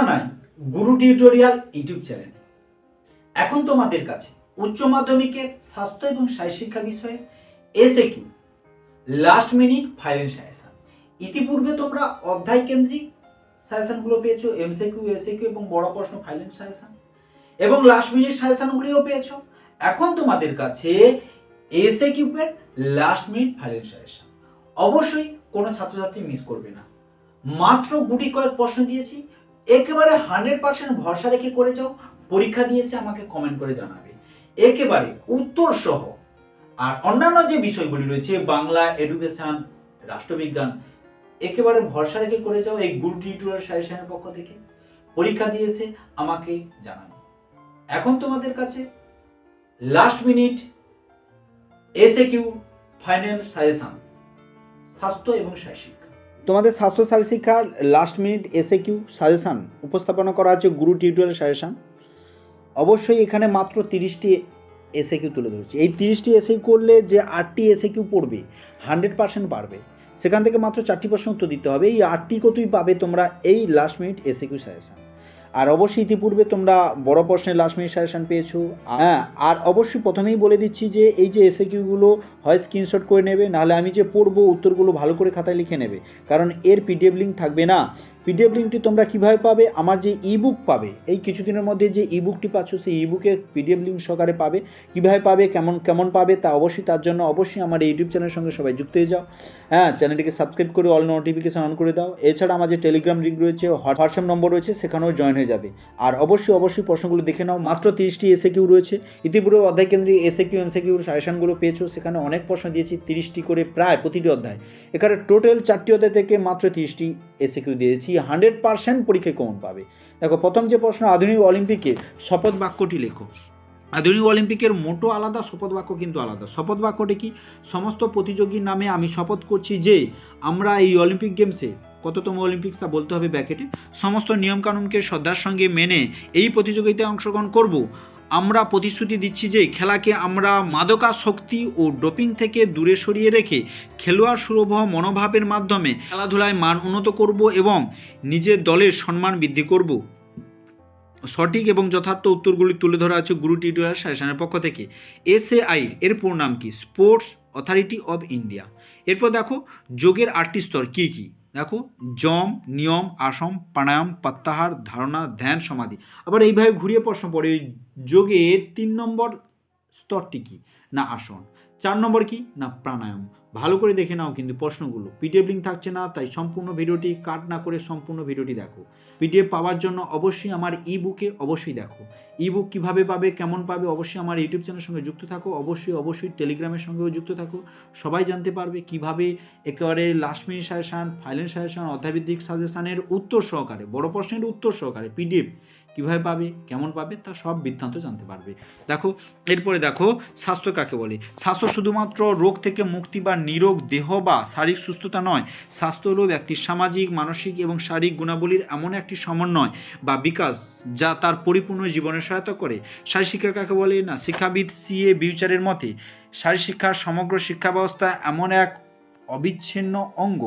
জানাই গুরু tutorial, YouTube চ্যানেলে। এখন তোমাদের কাছে উচ্চ মাধ্যমিকের স্বাস্থ্য এবং শারীর শিক্ষা বিষয়ে SAQ last minute final suggestion ইতিপূর্বে তোমরা অধ্যায় কেন্দ্রিক সাজেশনগুলো পেয়েছ এমসিকিউ এসএকিউ এবং বড় প্রশ্ন ফাইনাল সাজেশন এবং লাস্ট মিনিট সাজেশনগুলিও পেয়েছ। এখন তোমাদের কাছে এসএ কিউবের লাস্ট মিনিট ফাইনাল সাজেশন অবশ্যই কোনো ছাত্রছাত্রী মিস করবে না। মাত্র গুটি কয়েক প্রশ্ন দিয়েছি। একেবারে হান্ড্রেড পার্সেন্ট ভরসা রেখে করে যাও পরীক্ষা দিয়েছে, আমাকে কমেন্ট করে জানাবে। একেবারে উত্তর সহ আর অন্যান্য যে বিষয়গুলি রয়েছে, বাংলা এডুকেশন রাষ্ট্রবিজ্ঞান, একেবারে ভরসা রেখে করে যাও এই গুরু টিউটোরিয়াল সাজেশনের পক্ষ থেকে। পরীক্ষা দিয়েছে, আমাকে জানাবে। এখন তোমাদের কাছে last minute SAQ final suggestion স্বাস্থ্য এবং শিক্ষা তোমাদের স্বাস্থ্য শারীর শিক্ষার লাস্ট মিনিট এসে কিউ সাজেশান উপস্থাপনা করা আছে গুরু টিউটোরিয়াল সাজেশান অবশ্যই এখানে মাত্র তিরিশটি এসে কিউ তুলে ধরছি। এই তিরিশটি এসে করলে যে আটটি এসে কিউ পড়বে হান্ড্রেড পার্সেন্ট পারবে সেখান থেকে মাত্র চারটি প্রশ্ন উত্তর দিতে হবে। এই আটটি কতই পাবে তোমরা এই last minute SA Q suggestion আর অবশ্যই ইতিপূর্বে তোমরা বড় প্রশ্নের লাস্ট মিনিট সাজেশন পেয়েছ। হ্যাঁ আর অবশ্যই প্রথমেই বলে দিচ্ছি যে এই যে এসএ কিউগুলো হয় স্ক্রিনশট করে নেবে, নাহলে আমি যে পড়ব উত্তরগুলো ভালো করে খাতায় লিখে নেবে। কারণ এর পিডিএফ লিঙ্ক থাকবে না। পিডিএফ লিঙ্কটি তোমরা কীভাবে পাবে? আমার যে ইবুক পাবে, এই কিছুদিনের মধ্যে যে ইবুকটি পাচ্ছ, সেই ইবুকে পিডিএফ লিঙ্ক সহকারে পাবে। কীভাবে পাবে, কেমন কেমন পাবে, তা অবশ্যই তার জন্য অবশ্যই আমার ইউটিউব চ্যানেলের সঙ্গে সবাই যুক্ত হয়ে যাও। হ্যাঁ চ্যানেলটিকে সাবস্ক্রাইব করে অল নোটিফিকেশন অন করে দাও। এছাড়া আমার যে টেলিগ্রাম লিঙ্ক রয়েছে হোয়াটসঅ্যাপ নম্বর রয়েছে, সেখানেও জয়েন হয়ে যাবে। আর অবশ্যই অবশ্যই প্রশ্নগুলো দেখে নাও। মাত্র তিরিশটি এসে কিউ রয়েছে। ইতিপূর্বে অধ্যায় কেন্দ্রিক এসে কিউ এমসে কিউর সাজেশনগুলো পেয়েছ, সেখানে অনেক প্রশ্ন দিয়েছি, তিরিশটি করে প্রায় প্রতিটি অধ্যায়। এখানে টোটাল চারটি অধ্যায় থেকে মাত্র তিরিশটি এসে কিউ দিয়েছি। হান্ড্রেড পার্সেন্ট পরীক্ষায় কমন পাবে? দেখো, প্রথম যে প্রশ্ন, আধুনিক অলিম্পিকে শপথ বাক্যটি লেখো। আধুনিক অলিম্পিকের মোটো আলাদা, শপথ বাক্য কিন্তু আলাদা। শপথ বাক্যটি কি? সমস্ত প্রতিযোগীর নামে আমি শপথ করছি যে, আমরা এই অলিম্পিক গেমসে, কততম অলিম্পিক্স তা বলতে হবে ব্যাকেটে, সমস্ত নিয়মকানুনকে শ্রদ্ধার সঙ্গে মেনে এই প্রতিযোগিতায় অংশগ্রহণ করব। আমরা প্রতিশ্রুতি দিচ্ছি যে খেলাকে আমরা মাদকাসক্তি ও ডোপিং থেকে দূরে সরিয়ে রেখে খেলোয়াড় সুলভ মনোভাবের মাধ্যমে খেলাধুলায় মান উন্নত করব এবং নিজের দলের সম্মান বৃদ্ধি করব। সঠিক এবং যথার্থ উত্তরগুলি তুলে ধরা আছে গুরু টিউটোরিয়াল সাজেশনের পক্ষ থেকে। এসএআই এর পুরো নাম কি? Sports Authority of India. এরপর দেখো, যোগের আটটি স্তর কী কী? দেখো জম নিয়ম, আসম, প্রাণায়াম, প্রত্যাহার, ধারণা, ধ্যান, সমাধি। আবার এইভাবে ঘুরিয়ে প্রশ্ন পড়ে ওই যোগের তিন নম্বর স্তরটি কি? না আসন। চার নম্বর কি? না প্রাণায়াম। ভালো করে দেখে নাও কিন্তু প্রশ্নগুলো। পিডিএফ লিঙ্ক থাকছে না, তাই সম্পূর্ণ ভিডিওটি কাট না করে সম্পূর্ণ ভিডিওটি দেখো। পিডিএফ পাওয়ার জন্য অবশ্যই আমার ই বুকে অবশ্যই দেখো। ই বুক কীভাবে পাবে, কেমন পাবে, অবশ্যই আমার ইউটিউব চ্যানেলের সঙ্গে যুক্ত থাকো। অবশ্যই অবশ্যই টেলিগ্রামের সঙ্গেও যুক্ত থাকো। সবাই জানতে পারবে কীভাবে একেবারে last minute suggestion final suggestion অধ্যায়ভিত্তিক সাজেশানের উত্তর সহকারে, বড় প্রশ্নের উত্তর সহকারে পিডিএফ কীভাবে পাবে, কেমন পাবে, তা সব বৃত্তান্ত জানতে পারবে। দেখো, এরপরে দেখো, স্বাস্থ্য কাকে বলে? স্বাস্থ্য শুধুমাত্র রোগ থেকে মুক্তি বা নিরোগ দেহ বা শারীরিক সুস্থতা নয় স্বাস্থ্য হলো ব্যক্তির সামাজিক, মানসিক এবং শারীরিক গুণাবলীর এমন একটি সমন্বয় বা বিকাশ যা তার পরিপূর্ণ জীবনে সহায়তা করে। শারীর শিক্ষা কাকে বলে? না, শিক্ষাবিদ সি এ বিউচারের মতে শারীর শিক্ষার সমগ্র শিক্ষা ব্যবস্থা এমন এক অবিচ্ছিন্ন অঙ্গ।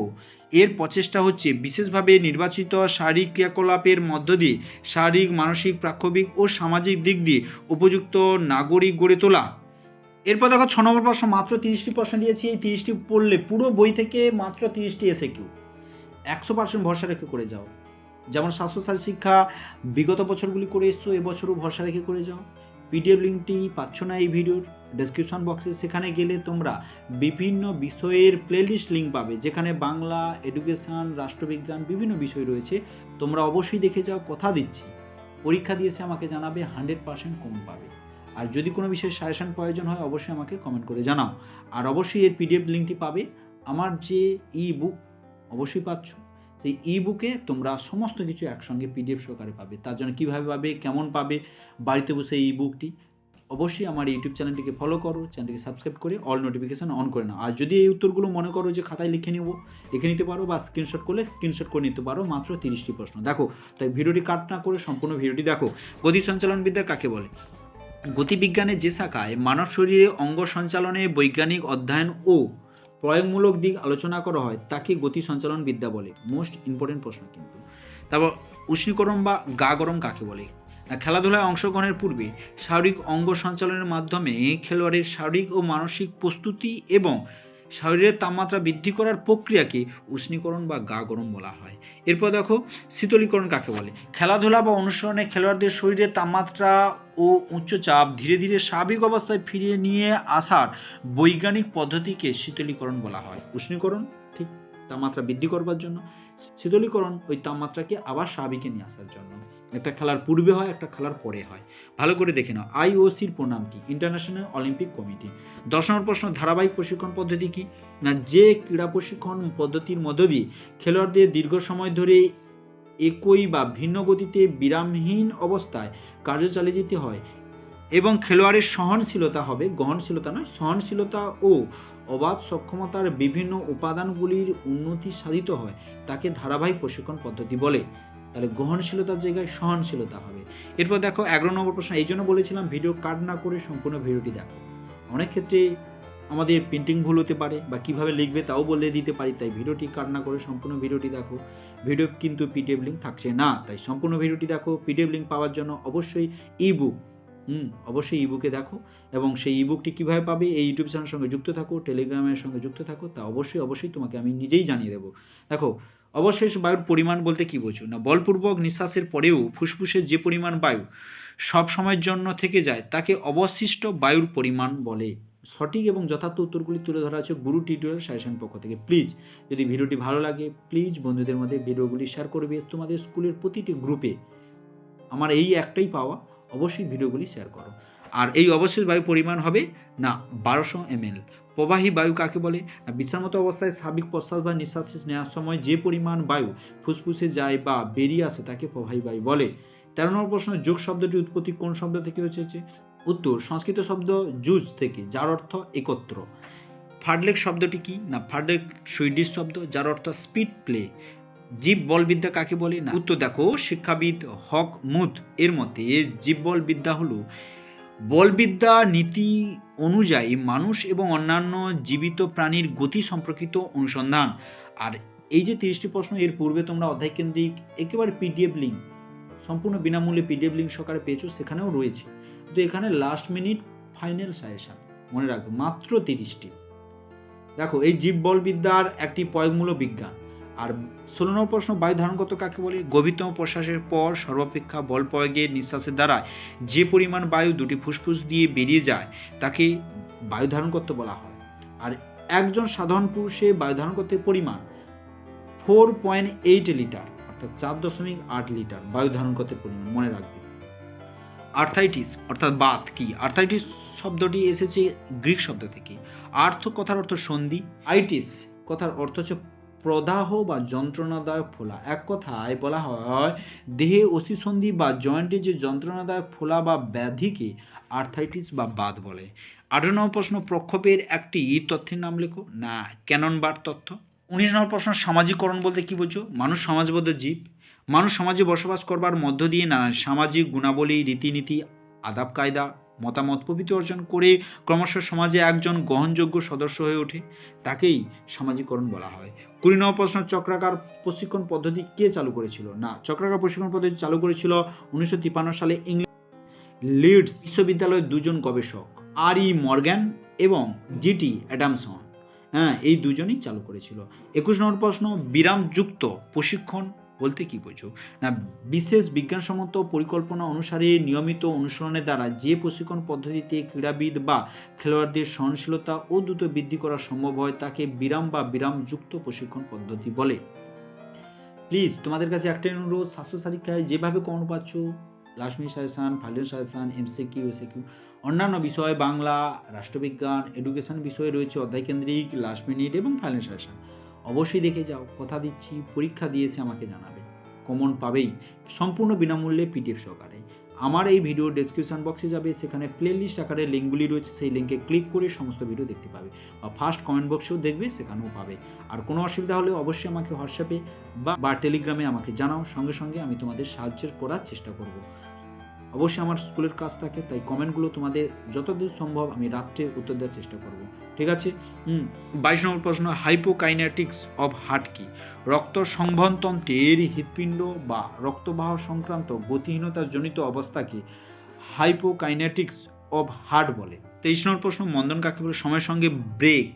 এর প্রচেষ্টা হচ্ছে বিশেষভাবে নির্বাচিত শারীরিক ক্রিয়াকলাপের মধ্য দিয়ে শারীরিক, মানসিক প্রাক্ষবিক ও সামাজিক দিক দিয়ে উপযুক্ত নাগরিক গড়ে তোলা। এরপর দেখো ছ নম্বর প্রশ্ন, মাত্র তিরিশটি প্রশ্ন দিয়েছি, এই তিরিশটি পড়লে পুরো বই থেকে মাত্র তিরিশটি এসে কিউ। একশো পার্সেন্ট ভরসা রেখে করে যাও। যেমন স্বাস্থ্যসার শিক্ষা, বিগত বছরগুলি করে এসছো, এবছরও ভরসা রেখে করে যাও। পিডিএফ লিঙ্কটি পাচ্ছ না এই ভিডিওর ডেসক্রিপশন বক্সে সেখানে গেলে তোমরা বিভিন্ন বিষয়ের প্লেলিস্ট লিঙ্ক পাবে, যেখানে বাংলা এডুকেশান রাষ্ট্রবিজ্ঞান বিভিন্ন বিষয় রয়েছে। তোমরা অবশ্যই দেখে যাও, কথা দিচ্ছি। পরীক্ষা দিয়েছে, আমাকে জানাবে হান্ড্রেড পার্সেন্ট কম পাবে। আর যদি কোনো বিষয়ে সাজেশন প্রয়োজন হয়, অবশ্যই আমাকে কমেন্ট করে জানাও। আর অবশ্যই এর পিডিএফ লিঙ্কটি পাবে। আমার যে ই বুক অবশ্যই পাচ্ছ। সেই ই বুকে তোমরা সমস্ত কিছু একসঙ্গে পিডিএফ সহকারে পাবে। তার জন্য কীভাবে পাবে, কেমন পাবে, বাড়িতে বসে এই বুকটি অবশ্যই আমার ইউটিউব চ্যানেলটিকে ফলো করো, চ্যানেলটিকে সাবস্ক্রাইব করে অল নোটিফিকেশান অন করে নাও। আর যদি এই উত্তরগুলো মনে করো যে খাতায় লিখে নেব, লিখে নিতে পারো বা স্ক্রিনশট করলে স্ক্রিনশট করে নিতে পারো মাত্র তিরিশটি প্রশ্ন। দেখো, তাই ভিডিওটি কাট না করে সম্পূর্ণ ভিডিওটি দেখো। গতি সঞ্চালনবিদ্যা কাকে বলে? গতিবিজ্ঞানের যে শাখায় মানব শরীরে অঙ্গ সঞ্চালনে বৈজ্ঞানিক অধ্যয়ন ও প্রয়োগমূলক দিক আলোচনা করা হয়, তাকে গতি সঞ্চালন বিদ্যা বলে। মোস্ট ইম্পর্টেন্ট প্রশ্ন কিন্তু। তারপর উষ্ণীকরণ বা গা গরম কাকে বলে? খেলাধুলায় অংশগ্রহণের পূর্বে শারীরিক অঙ্গ সঞ্চালনের মাধ্যমে খেলোয়াড়ের শারীরিক ও মানসিক প্রস্তুতি এবং শরীরের তাপমাত্রা বৃদ্ধি করার প্রক্রিয়াকে উষ্ণীকরণ বা গা গরম বলা হয়। এরপর দেখো, শীতলীকরণ কাকে বলে? খেলাধুলা বা অনুসরণে খেলোয়াড়দের শরীরের তাপমাত্রা ও উচ্চ চাপ ধীরে ধীরে স্বাভাবিক অবস্থায় ফিরিয়ে নিয়ে আসার বৈজ্ঞানিক পদ্ধতিকে শীতলীকরণ বলা হয়। উষ্ণীকরণ, ঠিক, তাপমাত্রা বৃদ্ধি করবার জন্য। শীতলীকরণ ওই তাপমাত্রাকে আবার স্বাভাবিকে নিয়ে আসার জন্য। একটা খেলার পূর্বে হয়, একটা খেলার পরে হয়। ভালো করে দেখে নাও, আইওসির প্রণাম কি? ইন্টারন্যাশনাল অলিম্পিক কমিটি দশ নম্বর প্রশ্ন, ধারাবাহিক প্রশিক্ষণ পদ্ধতি কি? না, যে ক্রীড়া প্রশিক্ষণ পদ্ধতির মধ্য দিয়ে খেলোয়াড়দের দীর্ঘ সময় ধরে একই বা ভিন্ন গতিতে বিরামহীন অবস্থায় কার্য চালিয়ে যেতে হয় এবং খেলোয়াড়ের সহনশীলতা হবে গ্রহণশীলতা নয়, সহনশীলতা ও অবাধ সক্ষমতার বিভিন্ন উপাদানগুলির উন্নতি সাধিত হয়, তাকে ধারাবাহিক প্রশিক্ষণ পদ্ধতি বলে। তাহলে গ্রহণশীলতার জায়গায় সহনশীলতা হবে। এরপর দেখো, এগারো নম্বর প্রশ্ন, এই জন্য বলেছিলাম ভিডিও কাট না করে সম্পূর্ণ ভিডিওটি দেখো। অনেক ক্ষেত্রে আমাদের প্রিন্টিং ভুল হতে পারে বা কীভাবে লিখবে তাও বলে দিতে পারি, তাই ভিডিওটি কাট না করে সম্পূর্ণ ভিডিওটি দেখো। ভিডিও কিন্তু পিডিএফ লিঙ্ক থাকছে না, তাই সম্পূর্ণ ভিডিওটি দেখো। পিডিএফ লিঙ্ক পাওয়ার জন্য অবশ্যই ই বুক হুম, অবশ্যই ইবুকে দেখো এবং সেই ইবুকটি কীভাবে পাবে, এই ইউটিউব চ্যানেলের সঙ্গে যুক্ত থাকো টেলিগ্রামের সঙ্গে যুক্ত থাকো, তা অবশ্যই অবশ্যই তোমাকে আমি নিজেই জানিয়ে দেবো। দেখো অবশেষ বায়ুর পরিমাণ বলতে কী বোঝো? না, বলপূর্বক নিঃশ্বাসের পরেও ফুসফুসে যে পরিমাণ বায়ু সব সময়ের জন্য থেকে যায়, তাকে অবশিষ্ট বায়ুর পরিমাণ বলে। সঠিক এবং যথার্থ উত্তরগুলি তুলে ধরা আছে গুরু টিউটোরিয়াল সাজেশন পক্ষ থেকে। প্লিজ যদি ভিডিওটি ভালো লাগে প্লিজ বন্ধুদের মধ্যে ভিডিওগুলি শেয়ার করবে। তোমাদের স্কুলের প্রতিটি গ্রুপে আমার এই একটাই পাওয়া, অবশ্যই ভিডিওগুলি শেয়ার করো। আর এই অবশেষ বায়ু পরিমাণ হবে না, বারোশো এমএল। প্রবাহী বায়ু কাকে বলে? বিশ্রামত অবস্থায় স্বাভাবিক প্রশ্বাস বা নিঃশ্বাস নেওয়ার সময় যে পরিমাণ বায়ু ফুসফুসে যায় বা বেরিয়ে আসে তাকে প্রবাহী বায়ু বলে। তেরো নম্বর প্রশ্ন, যোগ শব্দটির উৎপত্তি কোন শব্দ থেকে হয়েছে উত্তর, সংস্কৃত শব্দ জুজ থেকে, যার অর্থ একত্র। ফাডলেক শব্দটি কি? না ফাডলেক সুইডিশ শব্দ, যার অর্থ স্পিড প্লে। জীব বলবিদ্যা কাকে বলে? না, উত্তর দেখো, শিক্ষাবিদ হক মুদ, এর মতে জীব বলবিদ্যা হলো বলবিদ্যা নীতি অনুযায়ী মানুষ এবং অন্যান্য জীবিত প্রাণীর গতি সম্পর্কিত অনুসন্ধান। আর এই যে তিরিশটি প্রশ্ন, এর পূর্বে তোমরা অধ্যায় কেন্দ্রিক একেবারে পিডিএফ লিঙ্ক সম্পূর্ণ বিনামূল্যে পিডিএফ লিঙ্ক সহকারে পেয়েছ, সেখানেও রয়েছে। কিন্তু এখানে লাস্ট মিনিট ফাইনাল সাজেশন মনে রাখবে, মাত্র তিরিশটি। দেখো, এই জীব বলবিদ্যার একটি প্রয়োগমূলক বিজ্ঞান। আর ষোলো নম্বর প্রশ্ন বায়ু ধারণগত কাকে বলে? গভীরতম প্রশ্বাসের পর সর্বাপেক্ষা বল প্রয়োগের নিঃশ্বাসের দ্বারা যে পরিমাণ বায়ু দুটি ফুসফুস দিয়ে বেরিয়ে যায়, তাকে বায়ু ধারণ করতে বলা হয়। আর একজন সাধারণ পুরুষে বায়ু ধারণ করতে পরিমাণ ফোর পয়েন্ট এইট লিটার, অর্থাৎ চার দশমিক আট লিটার বায়ু ধারণ করতে পরিমাণ, মনে রাখবে। আর্থাইটিস, অর্থাৎ বাত কি? আর্থাইটিস শব্দটি এসেছে গ্রিক শব্দ থেকে। আর্থ কথার অর্থ সন্ধি। আইটিস কথার অর্থ হচ্ছে প্রদাহ বা যন্ত্রণাদায়ক ফোলা। এক কথায় বলা হয়, দেহে অস্থিসন্ধি বা জয়েন্টে যে যন্ত্রণাদায়ক ফোলা বা ব্যাধিকে আর্থাইটিস বা বাদ বলে। আঠারো নম্বর প্রশ্ন, প্রক্ষোভের একটি তথ্যের নাম লেখো। না ক্যানন বার তথ্য। উনিশ নম্বর প্রশ্ন, সামাজিকরণ বলতে কী বোঝো? মানুষ সমাজবদ্ধ জীব। মানুষ সমাজে বসবাস করবার মধ্য দিয়ে নানান সামাজিক গুণাবলী, রীতিনীতি আদাব কায়দা মতামত প্রভৃতি অর্জন করে ক্রমশ সমাজে একজন গ্রহণযোগ্য সদস্য হয়ে ওঠে। তাকেই সামাজিকরণ বলা হয়। কুড়ি নম্বর প্রশ্ন, চক্রাকার প্রশিক্ষণ পদ্ধতি কে চালু করেছিল? না, চক্রাকার প্রশিক্ষণ পদ্ধতি চালু করেছিল উনিশশো তিপ্পান্ন সালে ইংল্যান্ড লিডস বিশ্ববিদ্যালয়ের দুজন গবেষক, আর ই মর্গ্যান এবং জিটি অ্যাডামসন। হ্যাঁ এই দুজনেই চালু করেছিল। একুশ নম্বর প্রশ্ন বিরামযুক্ত প্রশিক্ষণ বলতে কী বোঝো? না, বিশেষ বিজ্ঞানসম্মত পরিকল্পনা অনুসারে নিয়মিত অনুসরণের দ্বারা যে প্রশিক্ষণ পদ্ধতিতে ক্রীড়াবিদ বা খেলোয়াড়দের সহনশীলতা ও দ্রুত বৃদ্ধি করা সম্ভব হয়, তাকে বিরাম বা বিরামযুক্ত প্রশিক্ষণ পদ্ধতি বলে। প্লিজ, তোমাদের কাছে একটাই অনুরোধ, স্বাস্থ্য সারিকায় যেভাবে কমন পাচ্ছ minute suggestion final suggestion, MCQ, SAQ, অন্যান্য বিষয়, বাংলা, রাষ্ট্রবিজ্ঞান, এডুকেশন বিষয়ে রয়েছে, অধ্যায় কেন্দ্রিক, লাস্ট মিনিট এবং ফাইনাল অবশ্যই দেখে যাও, কথা দিচ্ছি, পরীক্ষা দিয়েছে আমাকে জানাবে। কমন পাবেই সম্পূর্ণ বিনামূল্যে পিডিএফ সহকারে। আমার এই ভিডিও ডেসক্রিপশন বক্সে যাবে, সেখানে প্লেলিস্ট আকারে লিঙ্কগুলি রয়েছে, সেই লিঙ্কে ক্লিক করে সমস্ত ভিডিও দেখতে পাবে বা ফার্স্ট কমেন্ট বক্সেও দেখবে, সেখানেও পাবে। আর কোনো অসুবিধা হলে অবশ্যই আমাকে হোয়াটসঅ্যাপে বা টেলিগ্রামে আমাকে জানাও। সঙ্গে সঙ্গে আমি তোমাদের সাহায্যের করার চেষ্টা করব। অবশ্যই আমার স্কুলের কাজ থাকে, তাই কমেন্টগুলো তোমাদের যতদূর সম্ভব আমি রাত্রে উত্তর দেওয়ার চেষ্টা করব। ঠিক আছে? বাইশ নম্বর প্রশ্ন হাইপোকাইনেটিক্স অফ হার্ট কি? রক্ত সংবহনতন্ত্রের হৃৎপিণ্ড বা রক্তবাহ সংক্রান্ত গতিহীনতার জনিত অবস্থাকে হাইপোকাইনেটিক্স অফ হার্ট বলে। তেইশ নম্বর প্রশ্ন, মন্দন কাকে বলে? সময়ের সঙ্গে ব্রেক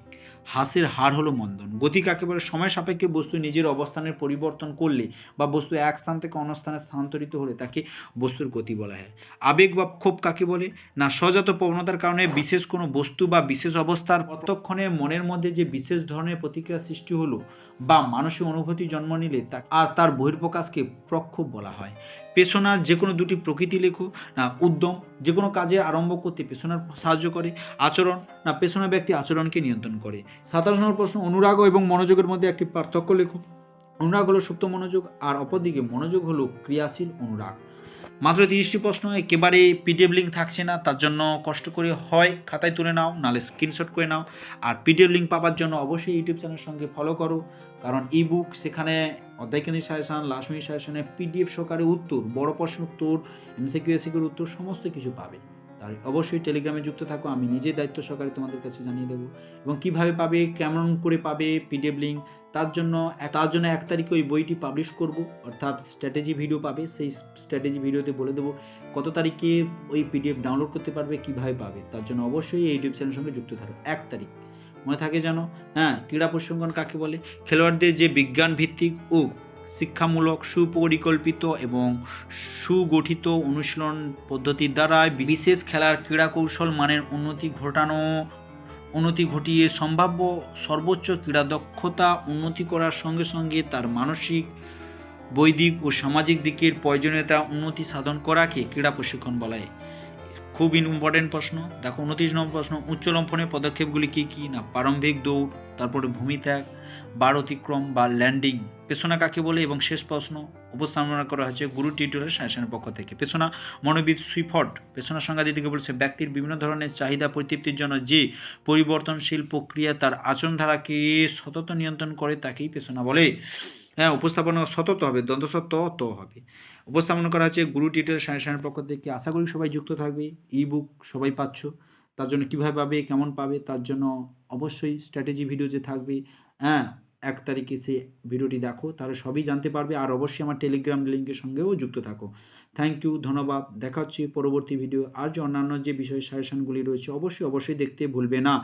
হাসের হার হলো মন্দন। গতি কাকে বলে? সময় সাপেক্ষে বস্তু নিজের অবস্থানের পরিবর্তন করলে বা বস্তু এক স্থান থেকে অন্য স্থানে স্থানান্তরিত হলে তাকে বস্তুর গতি বলা হয়। আবেগ বা ক্ষোভ কাকে বলে? না সজাত প্রবণতার কারণে বিশেষ কোনো বস্তু বা বিশেষ অবস্থার প্রত্যক্ষণে মনের মধ্যে যে বিশেষ ধরনের প্রতিক্রিয়া সৃষ্টি হলো বা মানসিক অনুভূতি জন্ম নিলে তা আর তার বহির্প্রকাশকে প্রক্ষোভ বলা হয়। পেশনার যে কোনো দুটি প্রকৃতি লেখো, না, উদ্যম, যে কোনো কাজে আরম্ভ করতে পেশনার সাহায্য করে, আচরণ, না, পেশনা ব্যক্তি আচরণকে নিয়ন্ত্রণ করে। সাতাশ নম্বর প্রশ্ন, অনুরাগ এবং মনোযোগের মধ্যে একটি পার্থক্য লেখো। অনুরাগ হলো সুপ্ত মনোযোগ আর অপরদিকে মনোযোগ হলো ক্রিয়াশীল অনুরাগ। মাত্র তিরিশটি প্রশ্ন, একেবারে পিডিএফ লিঙ্ক থাকছে না, তার জন্য কষ্ট করে হয়, খাতায় তুলে নাও, নাহলে স্ক্রিনশট করে নাও। আর পিডিএফ লিঙ্ক পাওয়ার জন্য অবশ্যই ইউটিউব চ্যানেলের সঙ্গে ফলো করো। কারণ ই বুক সেখানে অধ্যায়কেন্দ্রিক সাজেশান লাস্ট মিনিট পিডিএফ সহকারে উত্তর, বড় প্রশ্ন উত্তর এমসিকিউ এসিকিউর উত্তর সমস্ত কিছু পাবে। তাই অবশ্যই টেলিগ্রামে যুক্ত থাকো, আমি নিজে দায়িত্ব সহকারে তোমাদের কাছে জানিয়ে দেবো। এবং কীভাবে পাবে, কেমন করে পাবে পিডিএফ লিঙ্ক তার জন্য তার জন্য এক তারিখে ওই বইটি পাবলিশ করব, অর্থাৎ স্ট্র্যাটেজি ভিডিও পাবে, সেই স্ট্র্যাটেজি ভিডিওতে বলে দেবো কত তারিখে ওই পিডিএফ ডাউনলোড করতে পারবে, কীভাবে পাবে, তার জন্য অবশ্যই এই ইউটিউব চ্যানেলের সঙ্গে যুক্ত থাকো, এক তারিখ। মনে থাকে যেন? হ্যাঁ ক্রীড়া প্রসঙ্গন কাকে বলে? খেলোয়াড়দের যে বিজ্ঞান ভিত্তিক ও শিক্ষামূলক সুপরিকল্পিত এবং সুগঠিত অনুশীলন পদ্ধতির দ্বারা বিশেষ খেলার ক্রীড়া কৌশল মানের উন্নতি ঘটানো, উন্নতি ঘটিয়ে সম্ভাব্য সর্বোচ্চ ক্রীড়া দক্ষতা উন্নতি করার সঙ্গে সঙ্গে তার মানসিক, বৈদিক ও সামাজিক দিকের প্রয়োজনীয়তা উন্নতি সাধন করাকে ক্রীড়া প্রশিক্ষণ বলা। হয় খুব ইম্পর্টেন্ট প্রশ্ন। দেখো, উনত্রিশ নম্বর প্রশ্ন, উচ্চ লম্ফনের পদক্ষেপগুলি কী কী না? প্রারম্ভিক দৌড়, তারপরে ভূমিত্যাগ বার অতিক্রম বা ল্যান্ডিং পেছনা কাকে বলে? এবং শেষ প্রশ্ন, উপস্থাপনা করা হয়েছে গুরু টিউটোরিয়াল সাজেশনের পক্ষ থেকে। পেছনা, মনোবিদ সুইফট, পেছনা সংজ্ঞা দিদিকে বলছে, ব্যক্তির বিভিন্ন ধরনের চাহিদা পরিতৃপ্তির জন্য যে পরিবর্তনশীল প্রক্রিয়া তার আচরণধারাকে সতত নিয়ন্ত্রণ করে, তাকেই পেছনা বলে। হ্যাঁ উপস্থাপনা সতত হবে দ্বন্দ্বসত্ব ত হবে। উপস্থাপন করা হচ্ছে গুরু টিউটোরিয়াল সাজেশনের পক্ষ থেকে। আশা করি সবাই যুক্ত থাকবে। ই বুক সবাই পাচ্ছ। তার জন্য কীভাবে পাবে, কেমন পাবে, তার জন্য অবশ্যই স্ট্র্যাটেজি ভিডিও যে থাকবে। হ্যাঁ এক তারিখে সে ভিডিওটি দেখো, তাহলে সবই জানতে পারবে। আর অবশ্যই আমার টেলিগ্রাম লিঙ্কের সঙ্গেও যুক্ত থাকো। থ্যাংক ইউ ধন্যবাদ। দেখা হচ্ছে পরবর্তী ভিডিও আর যে অন্যান্য যে বিষয় সাজেশনগুলি রয়েছে, অবশ্যই অবশ্যই দেখতে ভুলবে না।